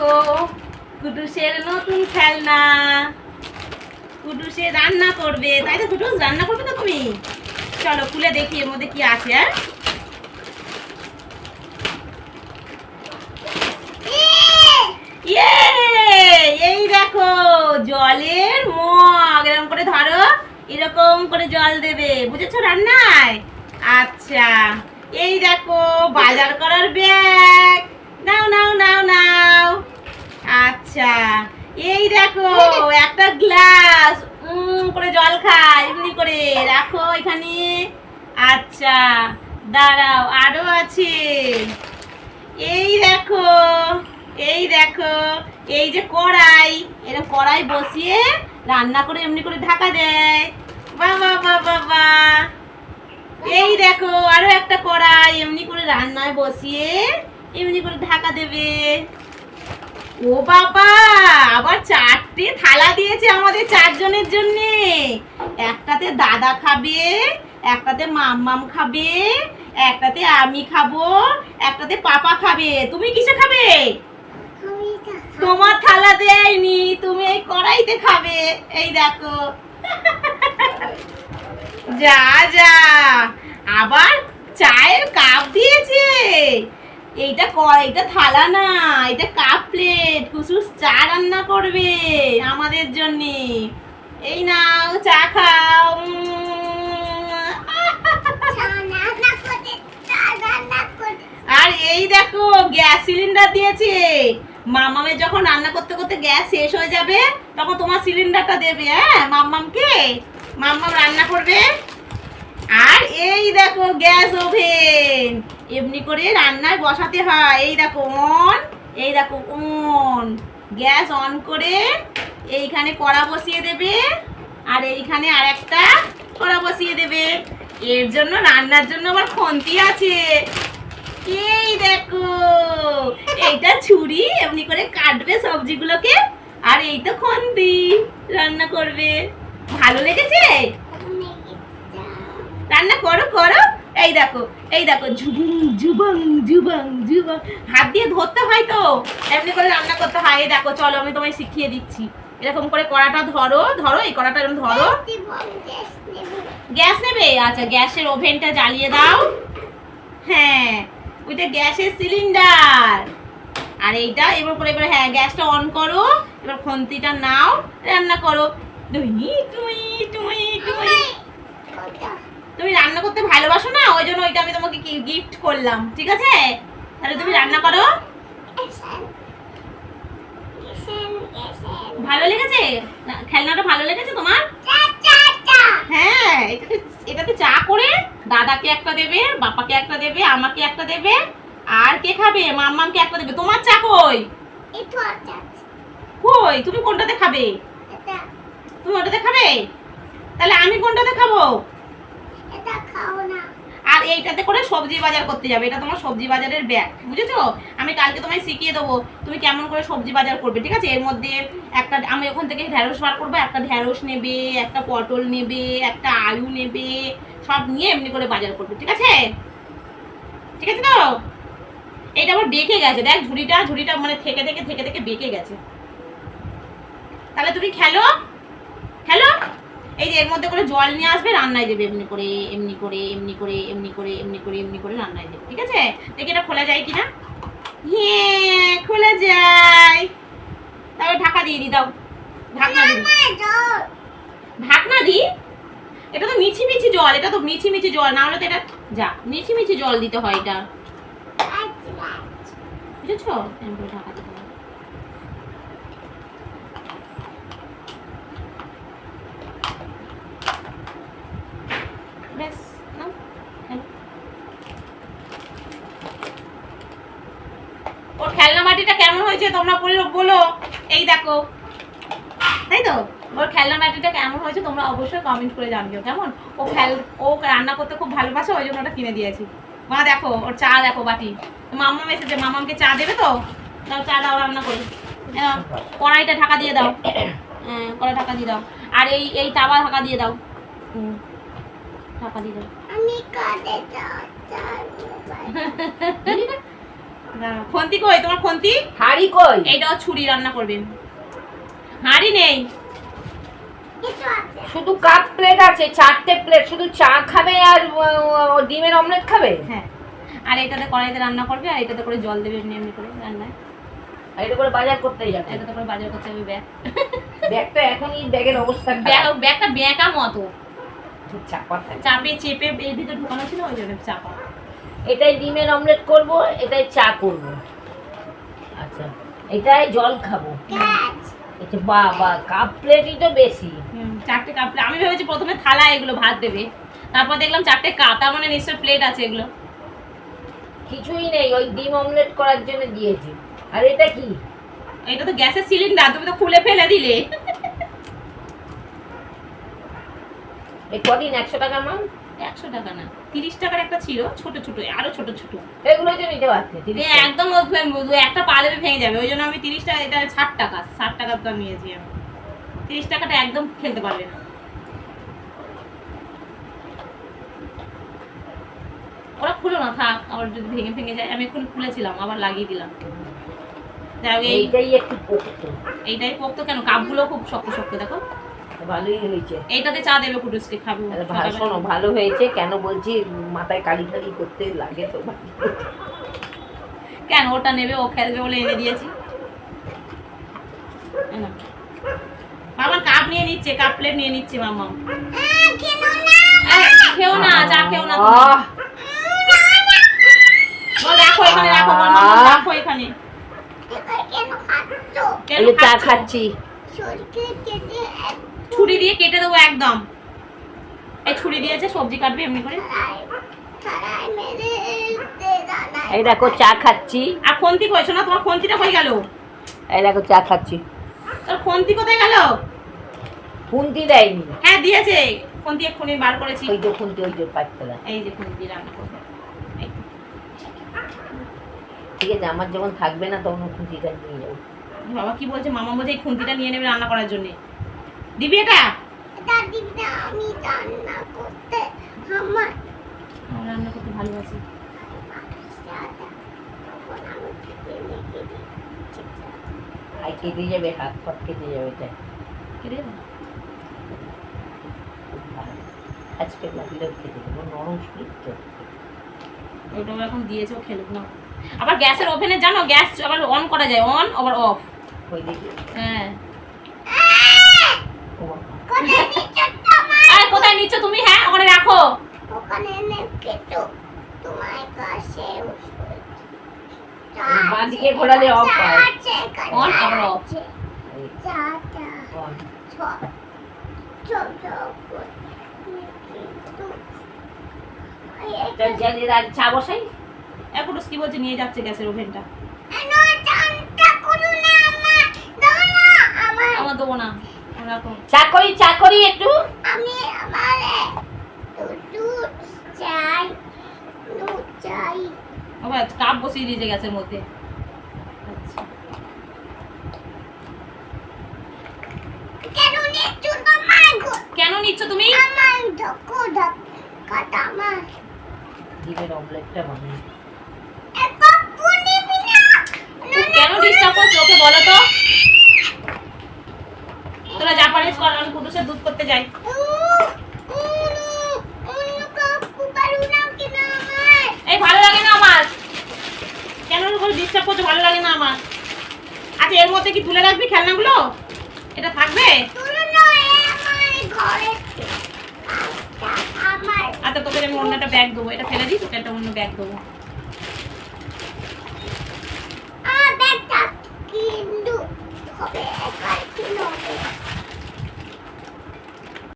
দেখো, কুটুসের নতুন খেলনা। কুটুসে রান্না করবে। তাই তো কুটুস, রান্না করবে তো তুমি? চলো, খুলে দেখি এর মধ্যে কি আছে হ্যাঁ? ইয়ে! এই দেখো, জলের মগ। এরকম করে ধরো, এরকম করে জল দেবে। বুঝেছ রান্নায়? আচ্ছা এই দেখো, বাজার করার ব্যাগ। নাও নাও নাও নাও। আচ্ছা এই দেখো, একটা গ্লাস উম, করে জল খায়, এমনি করে, রাখো এখানে। আচ্ছা দাঁড়াও, আরও আছে। এই দেখো এই দেখো, এই যে কড়াই এরকম কড়াই বসিয়ে রান্না করে এমনি করে ঢাকা দেয়। বাবা বাবা বা এই দেখো, আরও একটা কড়াই, এমনি করে রান্নায় বসিয়ে এমনি করে ঢাকা দেবে। ও বাবা, আবার চারটে থালা দিয়েছে আমাদের চারজনের জন্য। একটাতে দাদা খাবে, একটাতে মাম্মাম খাবে, একটাতে আমি খাব, একটাতে পাপা খাবে। তুমি কিসে খাবে? তোমার থালা দেয়নি, তুমি এই কড়াইতে খাবে। এই দেখো। যা যা। আবার চায়ের কাপ দিয়েছে। এইটা এইটা থালা না এটা কাপ প্লেট কুসুস চা রান্না করবে আমাদের জন্য। এই নাও, চা খাও। আর এই দেখো, গ্যাস সিলিন্ডার দিয়েছে। মামামের যখন রান্না করতে করতে গ্যাস শেষ হয়ে যাবে, তখন তোমার সিলিন্ডারটা দেবে হ্যাঁ মাম্মামকে? মাম্মাম রান্না করবে। আর এই দেখো, গ্যাস ওভেন। এমনি করে রান্নায় বসাতে হয়। এই দেখো অন এই দেখো অন গ্যাস অন করে এইখানে কড়া বসিয়ে দেবে আর এইখানে আর একটা কড়া বসিয়ে দেবে। এর জন্য রান্নার জন্য আবার খন্তি আছে। এই দেখো এইটা ছুরি এমনি করে কাটবে সবজিগুলোকে আর এই তো খন্তি রান্না করবে। ভালো লেগেছে? রান্না করো করো। এই দেখো এই দেখো, ঝুবুং জুবং জুবং জুবং হাত দিয়ে ধরতে হয় তো। এমনি করে রান্না করতে হয়। এই দেখো, চলো আমি তোমায় শিখিয়ে দিচ্ছি। এরকম করে কড়াটা ধরো ধরো, এই কড়াটা এরকম ধরো। গ্যাস নেবে? আচ্ছা গ্যাসের ওভেনটা জ্বালিয়ে দাও। হ্যাঁ ওইটা গ্যাসের সিলিন্ডার। আর এইটা, এবার করে, এবার হ্যাঁ গ্যাসটা অন করো। এবার খন্তিটা নাও, রান্না করো। টুই টুই টুই টুই তুমি রান্না করতে ভালোবাসো না? ওই জন্য ওইটা আমি তোমাকে গিফট করলাম, ঠিক আছে? তাহলে তুমি রান্না করো। ভালো লেগেছে? খেলনাটা ভালো লেগেছে তোমার? হ্যাঁ এটাতে চা করে। দাদাকে একটা দেবে বাপাকে একটা দেবে, আমাকে একটা দেবে। আর কে খাবে? মাম্মামকে একটা দেবে। তোমার চা কই? কই? তুমি কোনটাতে খাবে? তুমি ওটাতে খাবে? তাহলে আমি কোনটাতে খাব? আর এইটাতে করে সবজি বাজার করতে যাবে, এটা তোমার সবজি বাজারের ব্যাগ বুঝেছ? আমি কালকে তোমায় শিখিয়ে দেবো তুমি কেমন করে সবজি বাজার করবে, ঠিক আছে? এর মধ্যে একটা, আমি ওখান থেকে ঢ্যাঁড়স বার করব, একটা ঢ্যাঁড়স নেবে, একটা পটল নেবে, একটা আলু নেবে, সব নিয়ে এমনি করে বাজার করবে, ঠিক আছে? ঠিক আছে তো? এটা আবার বেঁকে গেছে, দেখ ঝুড়িটা ঝুড়িটা মানে থেকে থেকে থেকে থেকে বেঁকে গেছে। তাহলে তুমি খেলো? খেলো? এই যে এর মধ্যে করে জল নিয়ে আসবে রান্নায় দেবে। এমনি করে এমনি করে এমনি করে এমনি করে এমনি করে এমনি করে রান্নায় দেবে। ঠিক আছে? দেখি এটা খোলা যায় কিনা। হ্যাঁ খোলা যায়। তারপর ঢাকা দিয়ে দি দাও। ঢাকনা দি। ঢাকনা দি। এটা তো মিছি মিছি জল এটা তো মিছি মিছি জল। না হলে তো এটা যা মিছি মিছি জল দিতে হয় এটা। বুঝেছ? এরকম করে ঢাকা দিতে হয় ব্যাস নাও ওর খেলনা মাটিটা কেমন হয়েছে তোমরা বলো বলো। এই দেখো। তাই তো? ওর খেলনা মাটিটা কেমন হয়েছে তোমরা অবশ্যই কমেন্ট করে জানিও, কেমন? ও খেল, ও রান্না করতে খুব ভালোবাসে, ওই জন্য ওটা কিনে দিয়েছি। মা, দেখো, ওর চা দেখো, বাটি। মাম্মাম এসেছে মামামকে চা দেবে তো? দাও, চা দাও, রান্না করে। কড়াইটা ঢাকা দিয়ে দাও। হ্যাঁ কড়াই ঢাকা দিয়ে দাও। আর এই এই তাওয়া ঢাকা দিয়ে দাও। হুম দিয়ে দাও আমি দাঁড়াও, খন্তি কই? তোমার খন্তি? হাড়ি কই? এইটাও ছুরি রান্না করবেন। হাঁড়ি নেই। শুধু কাপ প্লেট আছে চারটে প্লেট শুধু চা খাবে আর ডিমের অমলেট খাবে? হ্যাঁ। আর এটাতে কড়াইতে রান্না করবে আর এটাতে করে জল দেবে এমনি এমনি করে রান্নায়। আর এটা করে বাজার করতে যাবে। এটাতে করে বাজার করতে হবে ব্যাগ। ব্যাগটা এখনই ব্যাগের অবস্থা ব্যাগ ব্যাগটা ব্যাকা মতো। চাপা চাপে চেপে এর ভিতরে ঢুকানো ছিল ওই জন্য চাপা। এটাই ডিমের অমলেট করব এটাই চা করব। আচ্ছা এটাই জল খাব। এটা বাবা কাপ প্লেটই তো বেশি। হুম, চারটে কাপ আমি ভেবেছি প্রথমে থালা এগুলো ভাত দেবে। তারপর দেখলাম চারটে কাপ তার মানে নিশ্চয় প্লেট আছে এগুলো। কিছুই নেই ওই ডিম অমলেট করার জন্য দিয়েছি। আর এটা কি? এটা তো গ্যাসের সিলিন্ডার তুমি তো খুলে ফেলে দিলে। এই কদিন একশো টাকা মাল একশো টাকা না তিরিশ টাকার একটা ছিল ছোট ছোট আরও ছোট ছোট। এগুলো তো নিতে পারছে। একদম একটা পা দেবে ভেঙে যাবে ওই জন্য আমি তিরিশ টাকা এটা ষাট টাকা ষাট টাকার দাম নিয়েছি আমি। তিরিশ টাকাটা একদম খেলতে পারবে না। ওরা খুলো না থাক আবার যদি ভেঙে ভেঙে যায় আমি এখন খুলেছিলাম আবার লাগিয়ে দিলাম। এইটাই একটু পোক্ত। এইটাই পোক্ত কেন? কাপগুলো খুব শক্ত শক্ত দেখো। ভালোই হয়েছে। এইটাতে চা দেবে কুটুসকে খাব। ভালো শোনো ভালো হয়েছে কেন বলছি মাথায় কালি কালি করতে লাগে তো কেন ওটা নেবে ও খেলবে বলে এনে দিয়েছি। মামা কাপ নিয়ে নিচ্ছে কাপ প্লেট নিয়ে নিচ্ছে মামা। খেও না চা খেও না রাখো এখানে রাখো বল মামা আহ। রাখো এখানে। কেন চা খাচ্ছো? ছুরি দিয়ে কেটে দেবো একদম। এই ছুরি দিয়েছে সবজি কাটবে এমনি করে। এই দেখো চা খাচ্ছি। আর খন্তি কইছো না তোমার খন্তিটা কই গেল। এই দেখো চা খাচ্ছি। তোর খন্তি কোথায় গেল? খুন্তি দেয়নি। হ্যাঁ দিয়েছে। খন্তি এক্ষুনি বার করেছি। ওই যে খুন্তি ওই যে পাঁচতলা এই যে খন্তি রান্না করবে। ঠিক আছে আমার যখন থাকবে না তখন খুন্তিটা নিয়ে যাব। বাবা কি বলছে? মামা বলছে এই খুন্তিটা নিয়ে নেবে রান্না করার জন্য। দিবি এটা? আমি রান্না করতে আমার আমি রান্না করতে ভালোবাসি। আর কেটে যাবে হাত ফাত কেটে যাবে এটা কেটে দেবো? ভালো আজকে লাগলেও খেতে দেবো নরম শরীর তো ওটাও এখন দিয়েছে খেলুক না। আবার গ্যাসের ওভেনে জানো গ্যাস আবার অন করা যায় অন আবার অফ ওই দেখি হ্যাঁ ও বাবা। কোথায় নিচ্ছ তোমার? আর কোথায় নিচ্ছ তুমি হ্যাঁ ওখানে ওখানে রেখেছো তোমার কাছে বাঁদিকে ঘোরালে off হয়। অন আবার অফ চা বসাই। এখন কি বলছে নিয়ে যাচ্ছে গ্যাসের ওভেনটা আমার দেবো না। রাখো চা করি চা করি একটু। আমি আমার চাই দুধ চাই। আবার কাপ বসিয়ে দিয়েছে গ্যাসের মধ্যে। কেন নিচ্ছ তোমার কেন নিচ্ছ তুমি? আমার ধকো ধক কাটা আমার ডিমের অমলেটটা বানাই এত পুনি বিনা কেন ডিস্টার্ব করছ? ওকে খেলনাগুলো? এটা থাকবে? আচ্ছা তোকে আমি অন্য একটা ব্যাগ দেবো। এটা ফেলে দিই তোকে একটা অন্য ব্যাগ দেবো। কিন্তু